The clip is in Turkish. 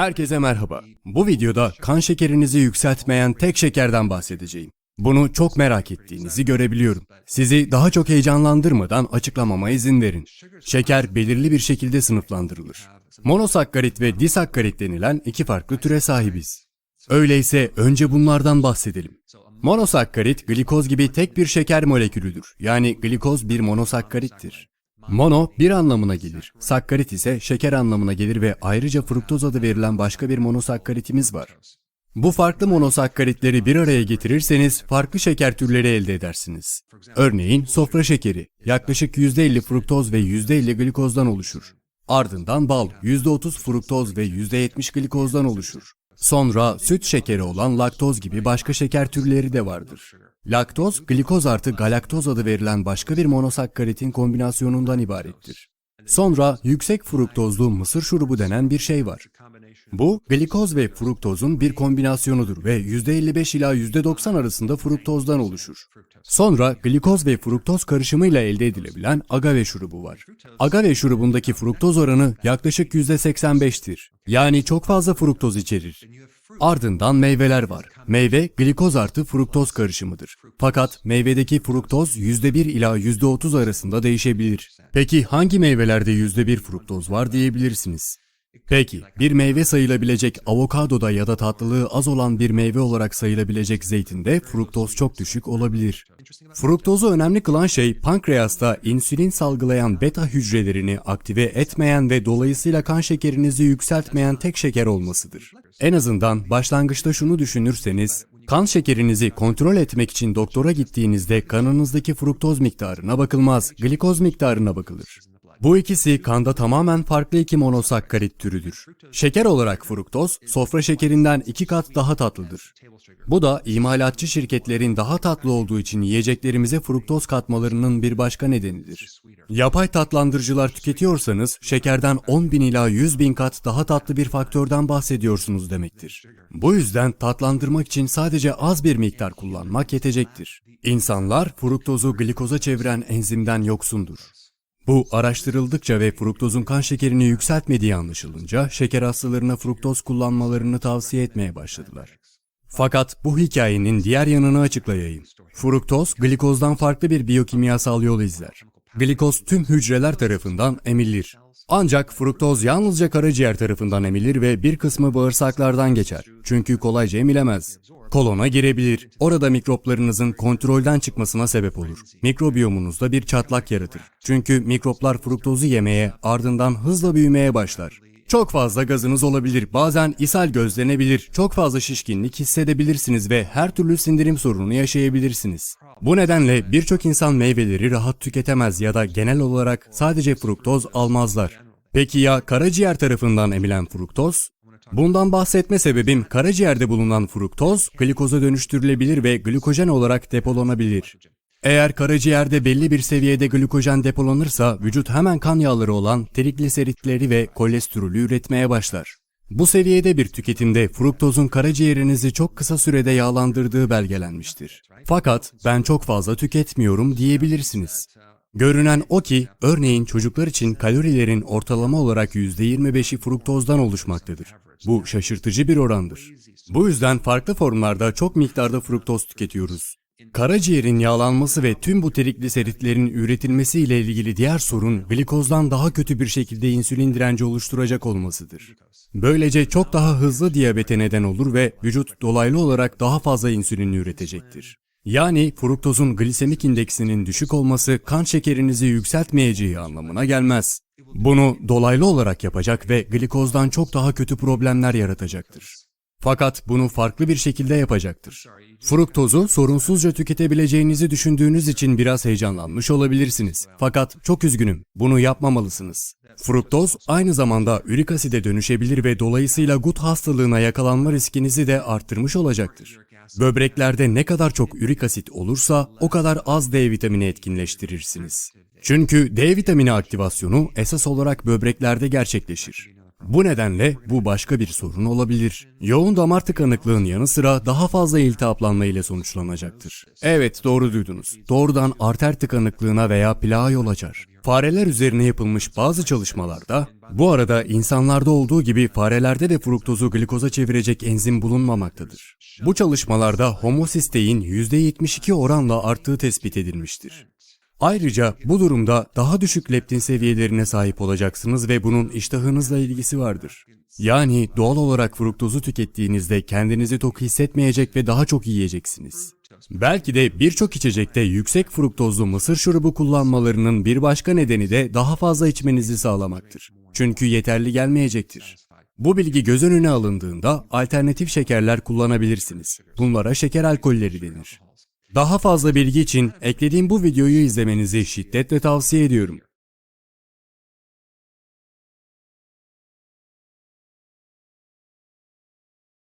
Herkese merhaba. Bu videoda kan şekerinizi yükseltmeyen tek şekerden bahsedeceğim. Bunu çok merak ettiğinizi görebiliyorum. Sizi daha çok heyecanlandırmadan açıklamama izin verin. Şeker belirli bir şekilde sınıflandırılır. Monosakkarit ve disakkarit denilen iki farklı türe sahibiz. Öyleyse önce bunlardan bahsedelim. Monosakkarit, glikoz gibi tek bir şeker molekülüdür. Yani glikoz bir monosakkarittir. Mono bir anlamına gelir. Sakkarit ise şeker anlamına gelir ve ayrıca fruktoz adı verilen başka bir monosakkaritimiz var. Bu farklı monosakkaritleri bir araya getirirseniz farklı şeker türleri elde edersiniz. Örneğin sofra şekeri yaklaşık %50 fruktoz ve %50 glikozdan oluşur. Ardından bal %30 fruktoz ve %70 glikozdan oluşur. Sonra süt şekeri olan laktoz gibi başka şeker türleri de vardır. Laktoz, glikoz artı galaktoz adı verilen başka bir monosakkaritin kombinasyonundan ibarettir. Sonra yüksek fruktozlu mısır şurubu denen bir şey var. Bu, glikoz ve fruktozun bir kombinasyonudur ve %55 ila %90 arasında fruktozdan oluşur. Sonra glikoz ve fruktoz karışımıyla elde edilebilen agave şurubu var. Agave şurubundaki fruktoz oranı yaklaşık %85'tir. Yani çok fazla fruktoz içerir. Ardından meyveler var. Meyve glikoz artı fruktoz karışımıdır. Fakat meyvedeki fruktoz %1 ila %30 arasında değişebilir. Peki hangi meyvelerde %1 fruktoz var diyebilirsiniz. Peki, bir meyve sayılabilecek avokadoda ya da tatlılığı az olan bir meyve olarak sayılabilecek zeytinde fruktoz çok düşük olabilir. Fruktozu önemli kılan şey pankreasta insülin salgılayan beta hücrelerini aktive etmeyen ve dolayısıyla kan şekerinizi yükseltmeyen tek şeker olmasıdır. En azından başlangıçta şunu düşünürseniz, kan şekerinizi kontrol etmek için doktora gittiğinizde kanınızdaki fruktoz miktarına bakılmaz, glikoz miktarına bakılır. Bu ikisi kanda tamamen farklı iki monosakkarit türüdür. Şeker olarak fruktoz, sofra şekerinden iki kat daha tatlıdır. Bu da imalatçı şirketlerin daha tatlı olduğu için yiyeceklerimize fruktoz katmalarının bir başka nedenidir. Yapay tatlandırıcılar tüketiyorsanız şekerden 10 bin ila 100 bin kat daha tatlı bir faktörden bahsediyorsunuz demektir. Bu yüzden tatlandırmak için sadece az bir miktar kullanmak yetecektir. İnsanlar fruktozu glikoza çeviren enzimden yoksundur. Bu araştırıldıkça ve fruktozun kan şekerini yükseltmediği anlaşılınca şeker hastalarına fruktoz kullanmalarını tavsiye etmeye başladılar. Fakat bu hikayenin diğer yanını açıklayayım. Fruktoz, glikozdan farklı bir biyokimyasal yol izler. Glikoz tüm hücreler tarafından emilir. Ancak fruktoz yalnızca karaciğer tarafından emilir ve bir kısmı bağırsaklardan geçer. Çünkü kolayca emilemez. Kolona girebilir. Orada mikroplarınızın kontrolden çıkmasına sebep olur. Mikrobiyomunuzda bir çatlak yaratır. Çünkü mikroplar fruktozu yemeye, ardından hızla büyümeye başlar. Çok fazla gazınız olabilir, bazen ishal gözlenebilir, çok fazla şişkinlik hissedebilirsiniz ve her türlü sindirim sorunu yaşayabilirsiniz. Bu nedenle birçok insan meyveleri rahat tüketemez ya da genel olarak sadece fruktoz almazlar. Peki ya karaciğer tarafından emilen fruktoz? Bundan bahsetme sebebim karaciğerde bulunan fruktoz glikoza dönüştürülebilir ve glikojen olarak depolanabilir. Eğer karaciğerde belli bir seviyede glikojen depolanırsa vücut hemen kan yağları olan trigliseritleri ve kolesterolü üretmeye başlar. Bu seviyede bir tüketimde fruktozun karaciğerinizi çok kısa sürede yağlandırdığı belgelenmiştir. Fakat ben çok fazla tüketmiyorum diyebilirsiniz. Görünen o ki, örneğin çocuklar için kalorilerin ortalama olarak %25'i fruktozdan oluşmaktadır. Bu şaşırtıcı bir orandır. Bu yüzden farklı formlarda çok miktarda fruktoz tüketiyoruz. Karaciğerin yağlanması ve tüm bu trigliseritlerin üretilmesi ile ilgili diğer sorun glikozdan daha kötü bir şekilde insülin direnci oluşturacak olmasıdır. Böylece çok daha hızlı diyabete neden olur ve vücut dolaylı olarak daha fazla insülin üretecektir. Yani fruktozun glisemik indeksinin düşük olması kan şekerinizi yükseltmeyeceği anlamına gelmez. Bunu dolaylı olarak yapacak ve glikozdan çok daha kötü problemler yaratacaktır. Fakat bunu farklı bir şekilde yapacaktır. Fruktozu sorunsuzca tüketebileceğinizi düşündüğünüz için biraz heyecanlanmış olabilirsiniz. Fakat çok üzgünüm, bunu yapmamalısınız. Fruktoz aynı zamanda ürik aside dönüşebilir ve dolayısıyla gut hastalığına yakalanma riskinizi de arttırmış olacaktır. Böbreklerde ne kadar çok ürik asit olursa o kadar az D vitamini etkinleştirirsiniz. Çünkü D vitamini aktivasyonu esas olarak böbreklerde gerçekleşir. Bu nedenle bu başka bir sorun olabilir. Yoğun damar tıkanıklığın yanı sıra daha fazla iltihaplanma ile sonuçlanacaktır. Evet doğru duydunuz. Doğrudan arter tıkanıklığına veya plağa yol açar. Fareler üzerine yapılmış bazı çalışmalarda, bu arada insanlarda olduğu gibi farelerde de fruktozu glikoza çevirecek enzim bulunmamaktadır. Bu çalışmalarda homosistein %72 oranla arttığı tespit edilmiştir. Ayrıca bu durumda daha düşük leptin seviyelerine sahip olacaksınız ve bunun iştahınızla ilgisi vardır. Yani doğal olarak fruktozu tükettiğinizde kendinizi tok hissetmeyecek ve daha çok yiyeceksiniz. Belki de birçok içecekte yüksek fruktozlu mısır şurubu kullanmalarının bir başka nedeni de daha fazla içmenizi sağlamaktır. Çünkü yeterli gelmeyecektir. Bu bilgi göz önüne alındığında alternatif şekerler kullanabilirsiniz. Bunlara şeker alkolleri denir. Daha fazla bilgi için eklediğim bu videoyu izlemenizi şiddetle tavsiye ediyorum.